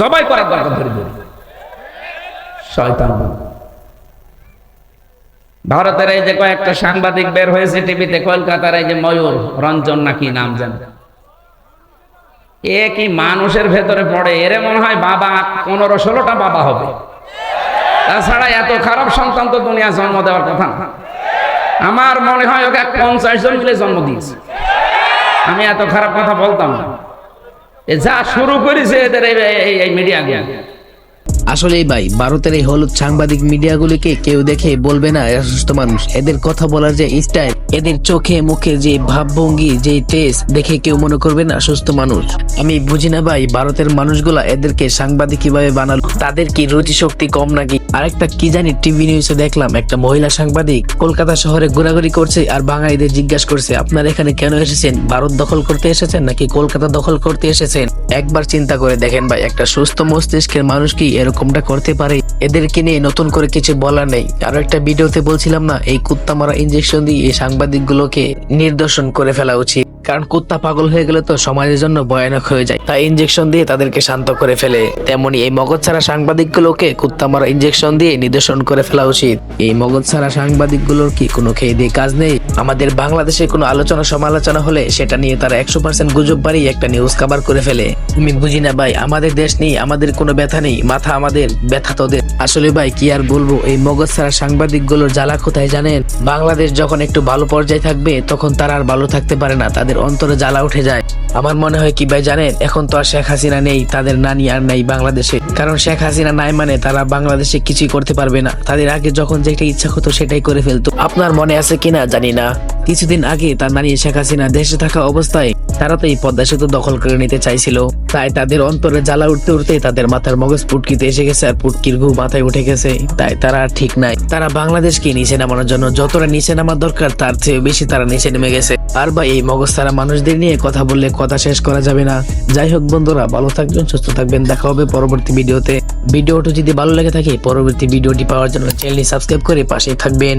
জবাই করার দরকার ধরে ধরে। শয়তান। ভারতের এই যে কয়েকটা সাংবাদিক বের হয়েছে টিভিতে, কলকাতার এই যে ময়ূর, রঞ্জন নাকি নাম জান এ কি মানুষের ভেতরে পড়ে, এরে মনে হয় বাবা পনেরো ষোলোটা বাবা হবে। তাছাড়া এত খারাপ সন্তান তো দুনিয়া জন্ম দেওয়ার কথা না। আমার মনে হয় ওকে পঞ্চাশ জন মিলে জন্ম দিয়েছে। আমি এত খারাপ কথা বলতাম না। যা শুরু করেছে এদের এই- মিডিয়া আসলেই ভাই, ভারতের এই হলুদ সাংবাদিক মিডিয়াগুলিকে কেউ দেখে বলবে না, এরা সুস্থ মানুষ। এদের কথা বলার যে স্টাইল এদের চোখে মুখে যে ভাবভঙ্গি, যে টেস্ট দেখে কেউ মনে করবে না সুস্থ মানুষ। আমি বুঝি না ভাই, ভারতের মানুষগুলা এদেরকে সাংবাদিক কীভাবে বানালো? তাদের কি রুচি শক্তি কম নাকি? আরেকটা কি জানি টিভি নিউজে দেখলাম, একটা মহিলা সাংবাদিক কলকাতা শহরে ঘোরাঘুরি করছে আর বাঙালিদের জিজ্ঞাসা করছে, আপনারা এখানে কেন এসেছেন? ভারত দখল করতে এসেছেন নাকি কলকাতা দখল করতে এসেছেন? একবার চিন্তা করে দেখেন ভাই, একটা সুস্থ মস্তিষ্কের মানুষ কি এরকমটা করতে পারে। এদেরকে নিয়ে নতুন করে কিছু বলার নেই। আরও একটা ভিডিওতে বলছিলাম না, এই কুত্তা মারা ইনজেকশন দিয়ে এই সাংবাদিকগুলোকে নির্দর্শন করে ফেলা উচিত। কারণ কুত্তা পাগল হয়ে গেলে তো সমাজের জন্য ভয়ানক হয়ে যায়। তাই ইনজেকশন দিয়ে তাদেরকে শান্ত করে ফেলে। তেমনি এই মগজ ছাড়া সাংবাদিক গুলোকে কুত্তা মারা ইনজেকশন দিয়ে নিদর্শন করে ফেলা উচিত। এই মগজ ছাড়া সাংবাদিকগুলোর কি কোনো খেয়ে দিয়ে কাজ নেই? আমাদের বাংলাদেশে কোনো আলোচনা সমালোচনা হলে সেটা নিয়ে তারা একশো পার্সেন্ট গুজব বাড়িয়ে একটা নিউজ কাভার করে ফেলে। আমি বুঝি না ভাই, আমাদের দেশ নেই, আমাদের কোনো ব্যথা নেই, মাথা আমাদের, ব্যথা তোদের। আসলে ভাই, কি আর বলব, এই মগজ ছাড়া সাংবাদিকগুলোর জ্বালা কোথায় জানেন? বাংলাদেশ যখন একটু ভালো পর্যায়ে থাকবে, তখন তারা আর ভালো থাকতে পারে না, তাদের অন্তরে জ্বালা উঠে যায়। আমার মনে হয় কি ভাই জানেন, এখন তো আর শেখ হাসিনা নেই, তাদের নানি আর নেই বাংলাদেশে। কারণ শেখ হাসিনা নাই মানে তারা বাংলাদেশে কিছুই করতে পারবে না। তাদের আগে যখন যেটা ইচ্ছা হতো সেটাই করে ফেলতো। আপনার মনে আছে কিনা জানি না। কিছুদিন আগে তার নানি শেখ হাসিনা দেশে থাকা অবস্থায় তারা তো এই পদ্মা সেতু দখল করে নিতে চাইছিল। তাই তাদের অন্তরে জ্বালা উঠতে উঠতে তাদের মাথার মগজ পুটকিতে এসে গেছে আর পুটকির ঘু মাথায় উঠে গেছে। তাই তারা ঠিক নাই। তারা বাংলাদেশকে নিচে নামানোর জন্য যতটা নিচে নামার দরকার, তার চেয়ে বেশি তারা নিচে নেমে গেছে। আর বা এই মগজ তারা মানুষদের নিয়ে কথা বললে কথা শেষ করা যাবে না। যাই হোক বন্ধুরা, ভালো থাকবেন, সুস্থ থাকবেন। দেখা হবে পরবর্তী ভিডিওতে। ভিডিওটি যদি ভালো লেগে থাকে, পরবর্তী ভিডিওটি পাওয়ার জন্য চ্যানেলটি সাবস্ক্রাইব করে পাশেই থাকবেন।